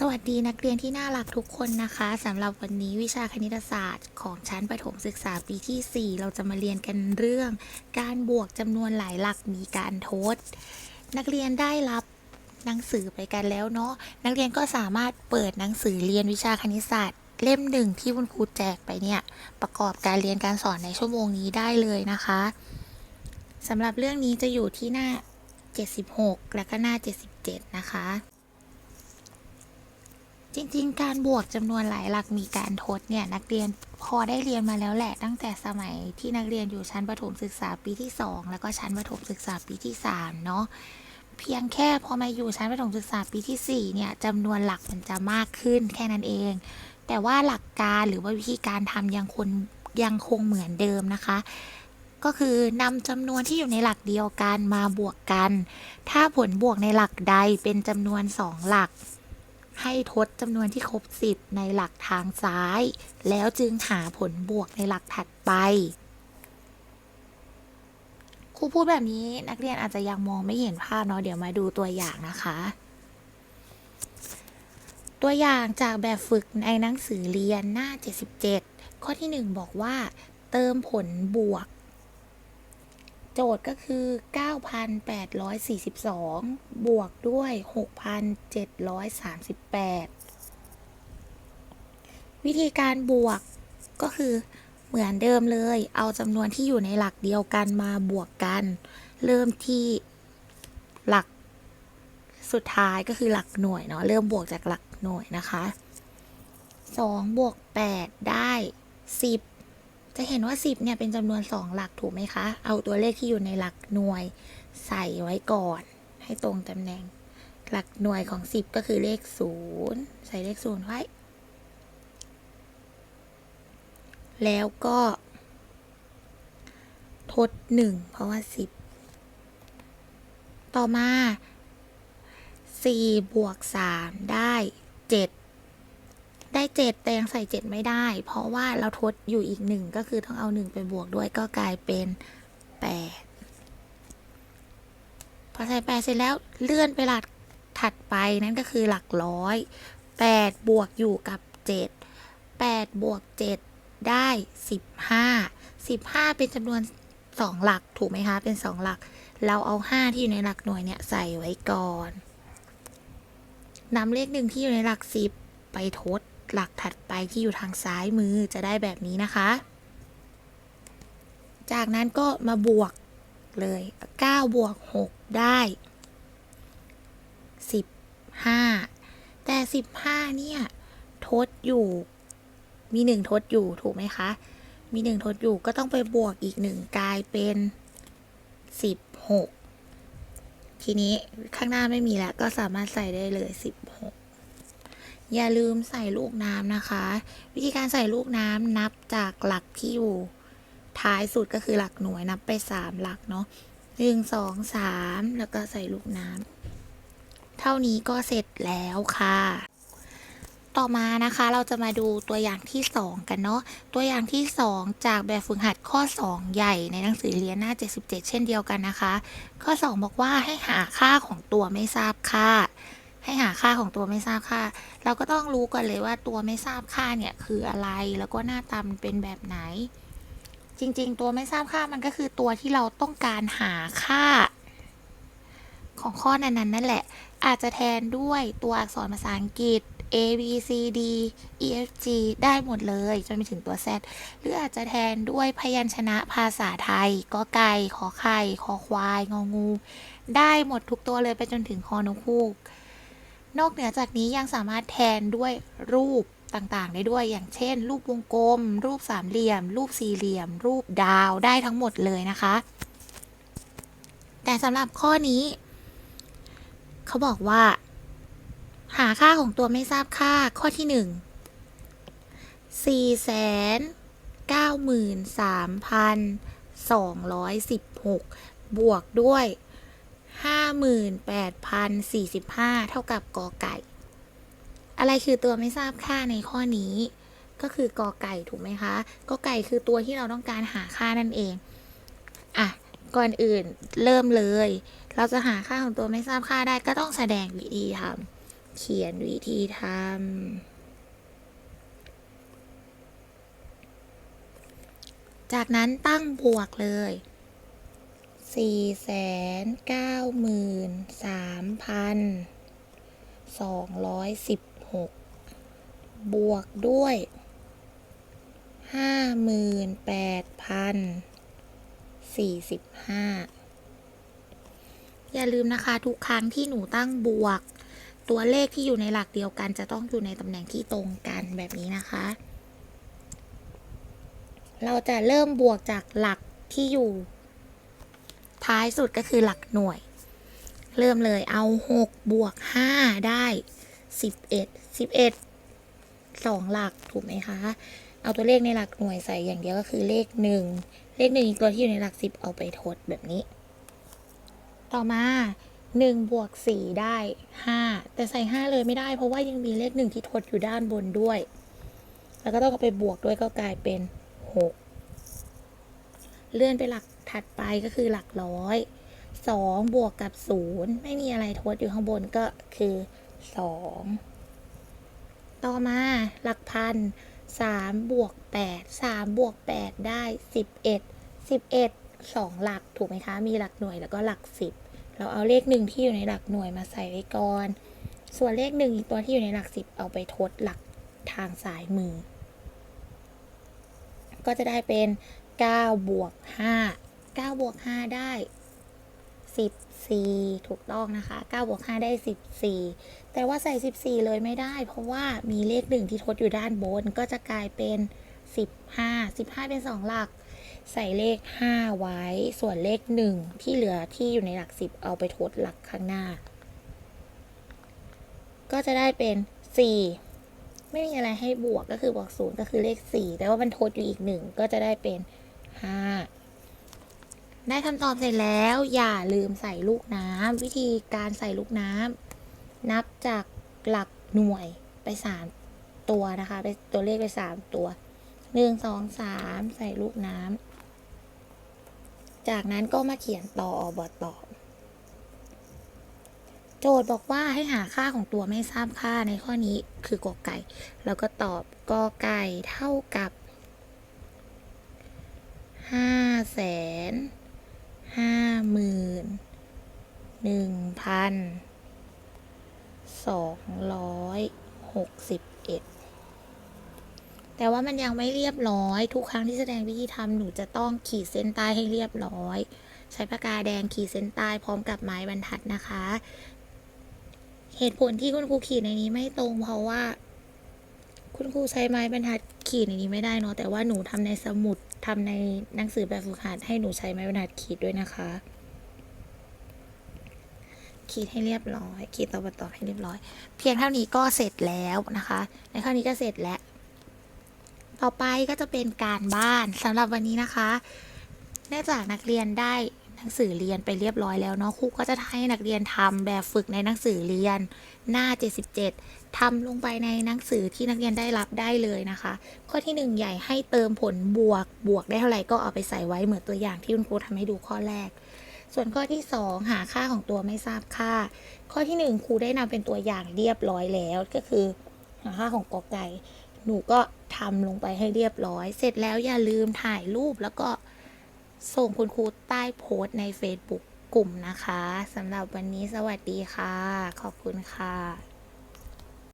สวัสดีนักเรียนที่น่ารักทุกคนนะคะสำหรับวันนี้วิชาคณิตศาสตร์ ของชั้นประถมศึกษาปีที่ 4 เราจะมาเรียนกันเรื่อง การบวกจำนวนหลายหลักมีการทด นักเรียนได้รับหนังสือไปกันแล้วเนาะนักเรียนก็สามารถเปิดหนังสือเรียนวิชาคณิตศาสตร์ เล่มหนึ่งที่คุณครูแจกไปเนี่ยประกอบการเรียนการสอนในชั่วโมงนี้ได้เลยนะคะสำหรับเรื่องนี้จะอยู่ที่หน้า 76 และก็หน้า 77 นะคะ จริง ๆ การบวกจำนวนหลายหลักมีการทดเนี่ยนักเรียนพอได้เรียนมาแล้วแหละตั้งแต่สมัยที่นักเรียนอยู่ชั้นประถมศึกษาปีที่ 2 แล้วก็ชั้นประถมศึกษาปีที่3เนาะเพียงแค่พอมาอยู่ชั้นประถมศึกษาปีที่4เนี่ยจำนวนหลักมันจะมากขึ้นแค่นั้นเอง แต่ว่าหลักการหรือว่าวิธีการทำยังคงยังคงเหมือนเดิมนะคะ ก็คือนำจำนวนที่อยู่ในหลักเดียวกันมาบวกกัน ถ้าผลบวกในหลักใดเป็นจำนวน 2 หลัก ให้ทดจำนวนที่ครบ10ในหลักทางซ้าย แล้วจึงหาผลบวกในหลักถัดไป ครูพูดแบบนี้นักเรียนอาจจะยังมองไม่เห็นภาพเนาะเดี๋ยวมาดูตัวอย่างนะคะ ตัวอย่างจากแบบฝึกในหนังสือเรียนหน้า 77 ข้อที่ 1 บอกว่า เติมผลบวก โจทย์ก็คือ 9,842 บวกด้วย 6,738 วิธีการบวกก็คือเหมือนเดิมเลย เอาจำนวนที่อยู่ในหลักเดียวกันมาบวกกัน เริ่มที่หลักสุดท้ายก็คือหลักหน่วยเนาะ เริ่มบวกจากหลักหน่วยนะคะ 2 บวก 8 ได้ 10 จะเห็นว่า 10เนี่ยเป็นจำนวน 2 หลักถูกไหมคะ เอาตัวเลขที่อยู่ในหลักหน่วย ใส่ไว้ก่อน ให้ตรงตำแหน่ง หลักหน่วยของ 10 ก็คือเลข 0 ใส่เลข 0 ไว้ แล้วก็ ทด 1 เพราะว่า 10 ต่อมา 4 บวก 3 ได้ 7 ได้7แต่ยังใส่7ไม่ได้ เพราะว่าเราทดอยู่อีก1ก็คือต้องเอา1ไปบวกด้วยก็กลายเป็น8พอใส่8เสร็จแล้วเลื่อนไปหลักถัดไปนั่นก็คือหลักร้อย8บวกอยู่กับ7 8บวก7ได้15 15เป็นจำนวน2หลักถูกไหมคะเป็น2หลัก เราเอา5ที่อยู่ในหลักหน่วยเนี่ยใส่ไว้ก่อนนำเลขหนึ่งที่อยู่ในหลัก10ไปทด หลักถัดไปที่อยู่ทางซ้ายมือจะได้แบบนี้นะคะ จากนั้นก็มาบวกเลย 9 บวก 6 ได้ 15 แต่ 15 เนี่ย ทดอยู่ มี 1 ทดอยู่ถูกไหมคะ มี 1 ทดอยู่ก็ต้องไปบวกอีก 1 กลายเป็น 16 ทีนี้ข้างหน้าไม่มีแล้ว ก็สามารถใส่ได้เลย 16 อย่าลืมใส่ลูกน้ำนะคะ วิธีการใส่ลูกน้ำนับจากหลักที่อยู่ท้ายสุดก็คือหลักหน่วยนับไป 3 หลักเนาะหนึ่งสองสามแล้วก็ใส่ลูกน้ำเท่านี้ก็เสร็จแล้วค่ะ ต่อมานะคะเราจะมาดูตัวอย่างที่ 2 กันเนาะตัวอย่างที่ 2 จากแบบฝึกหัดข้อ 2 ใหญ่ในหนังสือเรียนหน้า 77 เช่นเดียวกันนะคะ ข้อ 2 บอกว่าให้หาค่าของตัวไม่ทราบค่า ให้หาค่าของตัวไม่ทราบค่า เราก็ต้องรู้ก่อนเลยว่าตัวไม่ทราบค่าเนี่ยคืออะไรแล้วก็หน้าตามันเป็นแบบไหน จริง ๆ ตัวไม่ทราบค่ามันก็คือตัวที่เราต้องการหาค่า ของข้อนั้นๆนั่นแหละ อาจจะแทนด้วยตัวอักษรภาษาอังกฤษ A B C D E F G ได้หมดเลยจนไปถึงตัว Z หรืออาจจะแทนด้วยพยัญชนะภาษาไทยกอไก่ขอไข่ ขอควาย งองู ได้หมดทุกตัวเลยไปจนถึงคอนกฮูก นอกเหนือจากนี้ยังสามารถแทนด้วยรูปต่างๆ ได้ด้วย อย่างเช่น รูปวงกลม รูปสามเหลี่ยม รูปสี่เหลี่ยม รูปดาวได้ทั้งหมดเลยนะคะ แต่สำหรับข้อนี้ เขาบอกว่า หาค่าของตัวไม่ทราบค่าข้อที่หนึ่งสี่แสนเก้าหมื่นสามพันสองร้อยสิบหกบวกด้วย ห้าหมื่นแปดพันสี่สิบห้าเท่ากับกอไก่ อะไรคือตัวไม่ทราบค่าในข้อนี้ ก็คือกอไก่ถูกไหมคะกอไก่คือตัวที่เราต้องการหาค่านั่นเองอะก่อนอื่นเริ่มเลย เราจะหาค่าของตัวไม่ทราบค่าได้ก็ต้องแสดงวิธีทำเขียนวิธีทำจากนั้นตั้งบวกเลย สี่แสนเก้าหมื่นสามพันสองร้อยสิบหกบวกด้วยห้าหมื่นแปดพันสี่สิบห้าอย่าลืมนะคะทุกครั้งที่หนูตั้งบวก ตัวเลขที่อยู่ในหลักเดียวกัน จะต้องอยู่ในตำแหน่งที่ตรงกันแบบนี้นะคะ เราจะเริ่มบวกจากหลักที่อยู่ ท้ายสุดก็คือหลักหน่วย เริ่มเลยเอาหกบวกห้าได้สิบเอ็ดสิบเอ็ดสองหลักถูกไหมคะ เอาตัวเลขในหลักหน่วยใส่อย่างเดียวก็คือเลขหนึ่งเลขหนึ่งอีกตัวที่อยู่ในหลักสิบเอาไปทดแบบนี้ ต่อมาหนึ่งบวกสี่ได้ห้าแต่ใส่ห้าเลยไม่ได้ เพราะว่ายังมีเลขหนึ่งที่ทดอยู่ด้านบนด้วย แล้วก็ต้องไปบวกด้วยก็กลายเป็นหกเลื่อนไปหลัก ถัดไปก็คือหลักร้อยสองบวกกับศูนย์ไม่มีอะไรทดอยู่ข้างบนก็คือสองต่อมาหลักพันสามบวกแปดสามบวกแปดได้สิบเอ็ดสิบเอ็ดสองหลักถูกไหมคะ มีหลักหน่วยแล้วก็หลักสิบเราเอาเลขหนึ่งที่อยู่ในหลักหน่วยมาใส่ไว้ก่อน ส่วนเลขหนึ่งอีกตัวที่อยู่ในหลักสิบเอาไปทดหลักทางซ้ายมือ ก็จะได้เป็น 9 บวก 5 9บวก5ได้ 14 ถูกต้องนะคะ9บวก5ได้ 14 แต่ว่าใส่ 14 เลยไม่ได้ เพราะว่ามีเลขหนึ่งที่ทดอยู่ด้านบน ก็จะกลายเป็น 15 15 เป็น 2 หลัก ใส่เลข 5 ไว้ ส่วนเลข 1 ที่เหลือที่อยู่ในหลัก 10 เอาไปทดหลักข้างหน้า ก็จะได้เป็น 4ไม่มีอะไรให้บวกก็คือบวกศูนย์ก็คือเลขสี่แต่ว่ามันทดอยู่อีกหนึ่งก็จะได้เป็นห้า ได้คำตอบเสร็จแล้วอย่าลืมใส่ลูกน้ำวิธีการใส่ลูกน้ำนับจากหลักหน่วยไปสามตัวนะคะไปตัวเลขไปสามตัวหนึ่งสองสามใส่ลูกน้ำจากนั้นก็มาเขียนต่ออบตอบโจทย์บอกว่าให้หาค่าของตัวไม่ทราบค่าในข้อนี้คือกอไก่ แล้วก็ตอบกอไก่เท่ากับห้าแสนห้าหมื่นหนึ่งพั นสองร้อยหกสิบเอ็ดแต่ว่ามันยังไม่เรียบร้อย ทุกครั้งที่แสดงวิธีทำหนูจะต้องขีดเส้นใต้ให้เรียบร้อย ใช้ปากกาแดงขีดเส้นใต้พร้อมกับไม้บรรทัดนะคะ เหตุผลที่คุณครูขีดในนี้ไม่ตรงเพราะว่า คุณครูใช้ไม้บรรทัดขีดในนี้ไม่ได้เนาะแต่ว่าหนูทำในสมุดทำในหนังสือแบบฝึกหัดให้หนูใช้ไม้บรรทัดขีดด้วยนะคะ ขีดให้เรียบร้อยขีดต่อต่อให้เรียบร้อย เพียงเท่านี้ก็เสร็จแล้วนะคะ ในข้อนี้ก็เสร็จแล้ว ต่อไปก็จะเป็นการบ้านสำหรับวันนี้นะคะ เนื่องจากนักเรียนได้หนังสือเรียนไปเรียบร้อยแล้วเนาะครูก็จะให้นักเรียนทำแบบฝึกในหนังสือเรียนหน้า 77ทำลงไปในหนังสือที่นักเรียนได้รับได้เลยนะคะ ข้อที่ 1 ใหญ่ให้เติมผลบวกบวกได้เท่าไหร่ก็เอาไปใส่ไว้เหมือนตัวอย่างที่คุณครูทำให้ดูข้อแรก ส่วนข้อที่ 2 หาค่าของตัวไม่ทราบค่า ข้อที่ 1 ครูได้นำเป็นตัวอย่างเรียบร้อยแล้วก็คือหาค่าของกอไก่ หนูก็ทำลงไปให้เรียบร้อย เสร็จแล้วอย่าลืมถ่ายรูปแล้วก็ส่งคุณครูใต้โพสต์ใน Facebook กลุ่มนะคะสำหรับวันนี้สวัสดีค่ะ ขอบคุณค่ะ